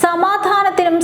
സമാധാനത്തിനും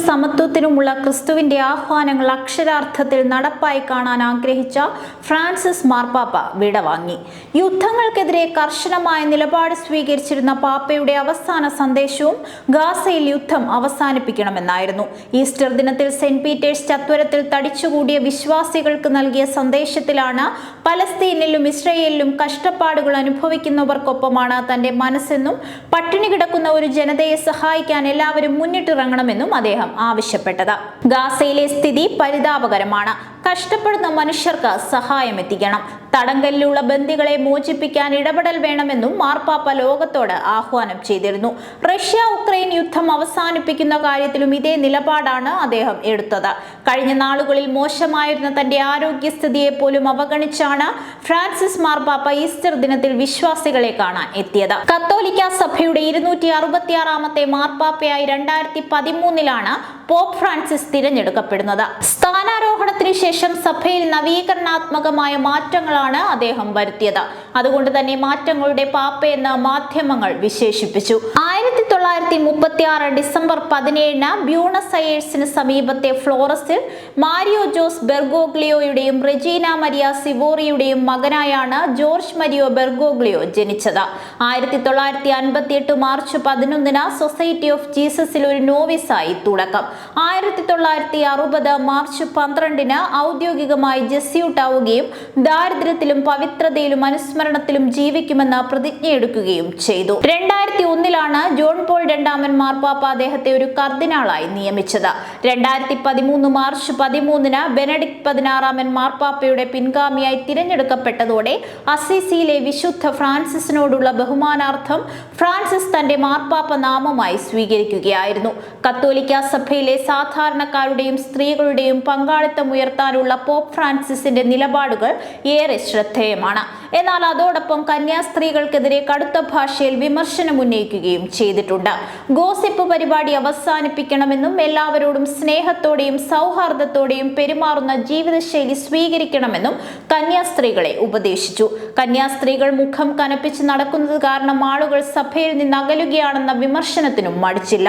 സമത്വത്തിനുമുള്ള ക്രിസ്തുവിന്റെ ആഹ്വാനങ്ങൾ അക്ഷരാർത്ഥത്തിൽ നടപ്പായി കാണാൻ ആഗ്രഹിച്ച ഫ്രാൻസിസ് മാർപ്പാപ്പ വിടവാങ്ങി യുദ്ധങ്ങൾക്കെതിരെ കർശനമായ നിലപാട് സ്വീകരിച്ചിരുന്ന പാപ്പയുടെ അവസാന സന്ദേശവും ഗാസയിൽ യുദ്ധം അവസാനിപ്പിക്കണമെന്നായിരുന്നു. ഈസ്റ്റർ ദിനത്തിൽ സെന്റ് പീറ്റേഴ്സ് ചത്വരത്തിൽ തടിച്ചുകൂടിയ വിശ്വാസികൾക്ക് നൽകിയ സന്ദേശത്തിലാണ് പലസ്തീനിലും ഇസ്രയേലിലും കഷ്ടപ്പാടുകൾ അനുഭവിക്കുന്നവർക്കൊപ്പമാണ് തന്റെ മനസ്സെന്നും പട്ടിണി കിടക്കുന്ന ഒരു ജനതയെ സഹായിക്കാൻ എല്ലാവരും മുന്നിട്ടിറങ്ങണമെന്നും അദ്ദേഹം ആവശ്യപ്പെട്ടത്. ഗാസയിലെ സ്ഥിതി പരിതാപകരമാണ്. കഷ്ടപ്പെടുന്ന മനുഷ്യർക്ക് സഹായം എത്തിക്കണം. തടങ്കലിലുള്ള ബന്ദികളെ മോചിപ്പിക്കാൻ ഇടപെടൽ വേണമെന്നും മാർപ്പാപ്പ ലോകത്തോട് ആഹ്വാനം ചെയ്തിരുന്നു. റഷ്യ ഉക്രൈൻ യുദ്ധം അവസാനിപ്പിക്കുന്ന കാര്യത്തിലും ഇതേ നിലപാടാണ് അദ്ദേഹം എടുത്തത്. കഴിഞ്ഞ നാളുകളിൽ മോശമായിരുന്ന തന്റെ ആരോഗ്യസ്ഥിതിയെ പോലും അവഗണിച്ചാണ് ഫ്രാൻസിസ് മാർപ്പാപ്പ ഈസ്റ്റർ ദിനത്തിൽ വിശ്വാസികളെ കാണാൻ എത്തിയത്. കത്തോലിക്ക സഭയുടെ ഇരുന്നൂറ്റി അറുപത്തിയാറാമത്തെ മാർപ്പാപ്പയായി രണ്ടായിരത്തി പതിമൂന്നിലാണ് പോപ്പ് ഫ്രാൻസിസ് തിരഞ്ഞെടുക്കപ്പെടുന്നത്. സ്ഥാനാരോഹണത്തിന് ശേഷം സഭയിൽ നവീകരണാത്മകമായ മാറ്റങ്ങളാണ് അദ്ദേഹം വരുത്തിയത്. അതുകൊണ്ട് തന്നെ മാറ്റങ്ങളുടെ പാപ്പയെന്ന് മാധ്യമങ്ങൾ വിശേഷിപ്പിച്ചു. ആയിരത്തി തൊള്ളായിരത്തി മുപ്പത്തി ആറ് ഡിസംബർ പതിനേഴിന് ബ്യൂണസ് അയേഴ്സിന് സമീപത്തെ ഫ്ലോറസിൽ മാരിയോ ജോസ് ബെർഗോഗ്ലിയോയുടെയും റെജീന മരിയ സിവോറിയുടെയും മകനായാണ് ജോർജ് മരിയോ ബെർഗോഗ്ലിയോ ജനിച്ചത്. ആയിരത്തി തൊള്ളായിരത്തി അൻപത്തി എട്ട് മാർച്ച് പതിനൊന്നിന് സൊസൈറ്റി ഓഫ് ജീസസിൽ ഒരു നോവിസായി തുടക്കം. ആയിരത്തി തൊള്ളായിരത്തി അറുപത് മാർച്ച് പന്ത്രണ്ടിന് ഔദ്യോഗികമായി ജസ്യൂട്ട് ആവുകയും ദാരിദ്ര്യത്തിലും പവിത്രതയിലും അനുസ്മരണത്തിലും ജീവിക്കുമെന്ന് പ്രതിജ്ഞയെടുക്കുകയും ചെയ്തു. രണ്ടായിരത്തി ഒന്നിലാണ് ജോൺ പോൾ രണ്ടാമൻ മാർപ്പാപ്പ അദ്ദേഹത്തെ ഒരു കർദിനാളായി നിയമിച്ചത്. രണ്ടായിരത്തി പതിമൂന്ന് മാർച്ച് പതിമൂന്നിന് ബെനഡിക്ട് പതിനാറാമൻ മാർപ്പാപ്പയുടെ പിൻഗാമിയായി തിരഞ്ഞെടുക്കപ്പെട്ടതോടെ അസീസിയിലെ വിശുദ്ധ ഫ്രാൻസിസിനോടുള്ള ബഹുമാനാർത്ഥം ഫ്രാൻസിസ് തന്റെ മാർപ്പാപ്പ നാമമായി സ്വീകരിക്കുകയായിരുന്നു. കത്തോലിക്ക സഭയിലെ സാധാരണക്കാരുടെയും സ്ത്രീകളുടെയും പങ്കാളിത്തം ഉയർത്താനുള്ള പോപ്പ് ഫ്രാൻസിസിന്റെ നിലപാടുകൾ ഏറെ ശ്രദ്ധേയമാണ്. എന്നാൽ അതോടൊപ്പം കന്യാസ്ത്രീകൾക്കെതിരെ കടുത്ത ഭാഷയിൽ വിമർശനം ഉന്നയിക്കുകയും ചെയ്തിട്ടുണ്ട്. ഗോസിപ്പ് പരിപാടി അവസാനിപ്പിക്കണമെന്നും എല്ലാവരോടും സ്നേഹത്തോടെയും സൗഹാർദ്ദത്തോടെയും പെരുമാറുന്ന ജീവിതശൈലി സ്വീകരിക്കണമെന്നും കന്യാസ്ത്രീകളെ ഉപദേശിച്ചു. കന്യാസ്ത്രീകൾ മുഖം കനപ്പിച്ച് നടക്കുന്നത് കാരണം ആളുകൾ സഭയിൽ നിന്ന് അകലുകയാണെന്ന വിമർശനത്തിനും മടിച്ചില്ല.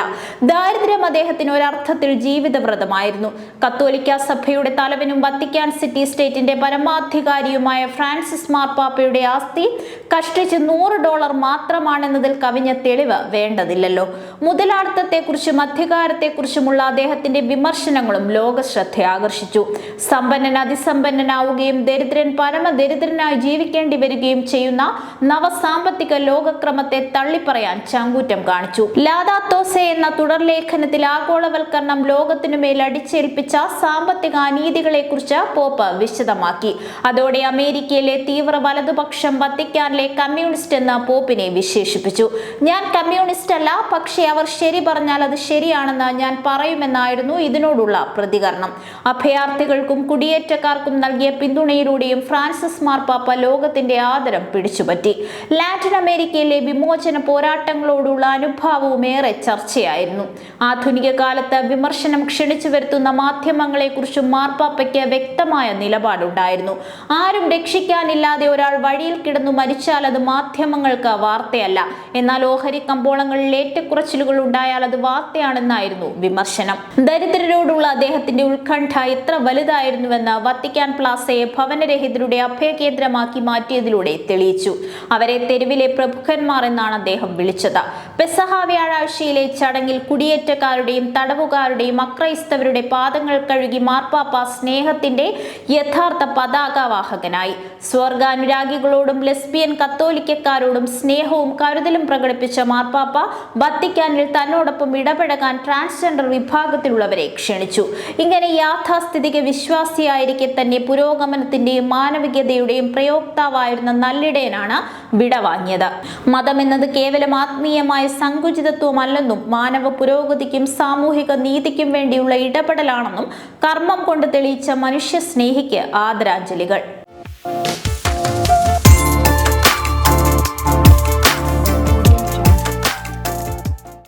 ദാരിദ്ര്യം അദ്ദേഹത്തിന് ഒരർത്ഥത്തിൽ ജീവിതവ്രതമായിരുന്നു. കത്തോലിക്ക സഭയുടെ തലവനും വത്തിക്കാൻ സിറ്റി സ്റ്റേറ്റിന്റെ പരമാധികാരിയുമായ ഫ്രാൻസിസ് മാർപ്പാപ്പയുടെ ആസ്തി കഷ്ടിച്ച് നൂറ് ഡോളർ മാത്രമാണെന്നതിൽ കവിഞ്ഞ തെളിവ് വേണ്ടതില്ലല്ലോ. മുതലാളിത്തത്തെക്കുറിച്ചും അധികാരത്തെക്കുറിച്ചുമുള്ള അദ്ദേഹത്തിന്റെ വിമർശനങ്ങളും ലോക ശ്രദ്ധ ആകർഷിച്ചു. സമ്പന്നൻ അതിസമ്പന്നനാവുകയും ദരിദ്രൻ പരമദരിദ്രനായി ജീവിക്കേണ്ടി വരികയും ചെയ്യുന്ന നവസാമ്പത്തിക ലോകക്രമത്തെ തള്ളിപ്പറയാൻ ചങ്കൂറ്റം കാണിച്ചു. ലാദാത്തോസെ എന്ന തുടർലേഖനത്തിൽ ആഗോളവൽക്കരണം ലോകത്തിനുമേൽ അടിച്ചേൽപ്പിച്ച സാമ്പത്തിക അനീതികളെക്കുറിച്ച് പോപ്പ് വിശദമാക്കി. അതോടെ അമേരിക്കയിലെ തീവ്ര വലതുപക്ഷം വത്തിക്കാനിലെ കമ്മ്യൂണിസ്റ്റ് എന്ന പോപ്പിനെ വിശേഷിപ്പിച്ചു. ഞാൻ കമ്മ്യൂണിസ്റ്റ് അല്ല പക്ഷേ അവർ ശരി പറഞ്ഞാൽ അത് ശരിയാണെന്ന് ഞാൻ പറയുമെന്നായിരുന്നു ഇതിനോടുള്ള പ്രതികരണം. അഭയാർത്ഥികൾക്കും കുടിയേറ്റക്കാർക്കും നൽകിയ പിന്തുണയിലൂടെയും ഫ്രാൻസിസ് മാർപ്പാപ്പ ലോകത്തിന്റെ ആദരം പിടിച്ചുപറ്റി. ലാറ്റിൻ അമേരിക്കയിലെ വിമോചന പോരാട്ടങ്ങളോടുള്ള അനുഭാവവും ഏറെ ചർച്ചയായിരുന്നു. ആധുനിക കാലത്ത് വിമർശനം ക്ഷണിച്ചു വരുത്തുന്ന മാധ്യമങ്ങളെക്കുറിച്ചും മാർപ്പാപ്പയ്ക്ക് വ്യക്തമായ നിലപാടുണ്ടായിരുന്നു. ആരും രക്ഷിക്കാനില്ലാതെ ഒരാൾ വഴിയിൽ കിടന്നു മരിച്ചാൽ അത് മാധ്യമങ്ങൾക്ക് വാർത്തയല്ല. എന്നാൽ ഓഹരി കമ്പോളങ്ങളിൽ ഏറ്റക്കുറച്ചിലുകൾ ഉണ്ടായാൽ അത് വാർത്തയാണെന്നായിരുന്നു വിമർശനം. ദരിദ്രരോടുള്ള അദ്ദേഹത്തിന്റെ ഉത്കണ്ഠ എത്ര വലുതായിരുന്നുവെന്ന് വത്തിക്കാൻ പ്ലാസയെ ഭവനരഹിതരുടെ അഭയകേന്ദ്രമാക്കി മാറ്റിയതിലൂടെ തെളിയിച്ചു. അവരെ തെരുവിലെ പ്രഭുക്കന്മാർ എന്നാണ് അദ്ദേഹം വിളിച്ചത്. പെസഹ വ്യാഴാഴ്ചയിലെ ചടങ്ങിൽ കുടിയേറ്റക്കാരുടെയും തടവുകാരുടെയും അക്രൈസ്തവരുടെ പാദങ്ങൾ കഴുകി മാർപ്പാപ്പ സ്നേഹത്തിന്റെ യഥാർത്ഥ പതാകവാഹകനായി. സ്വർഗാനുരാഗികളോടും ലെസ്ബിയൻ കത്തോലിക്കക്കാരോടും സ്നേഹവും കരുതലും പ്രകടിപ്പിച്ച മാർപ്പാപ്പ വത്തിക്കാനിൽ തന്നോടൊപ്പം ഇടപെടകാൻ ട്രാൻസ്ജെൻഡർ വിഭാഗത്തിലുള്ളവരെ ക്ഷണിച്ചു. ഇങ്ങനെ യാഥാസ്ഥിതിക വിശ്വാസിയായിരിക്കെ തന്നെ പുരോഗമനത്തിന്റെയും മാനവികതയുടെയും പ്രയോക്താവായിരുന്ന നല്ലിടയനാണ് വിടവാങ്ങിയത്. മതം എന്നത് കേവലം ആത്മീയമായ സങ്കുചിതത്വമല്ലെന്നും മാനവ പുരോഗതിക്കും സാമൂഹിക നീതിക്കും വേണ്ടിയുള്ള ഇടപെടലാണെന്നും കർമ്മം കൊണ്ട് തെളിയിച്ച മനുഷ്യ സ്നേഹിക്ക് ആദരാഞ്ജലികൾ.